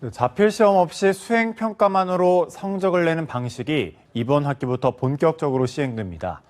네, 자필 시험 없이 수행 평가만으로 성적을 내는 방식이 이번 학기부터 본격적으로 시행됩니다.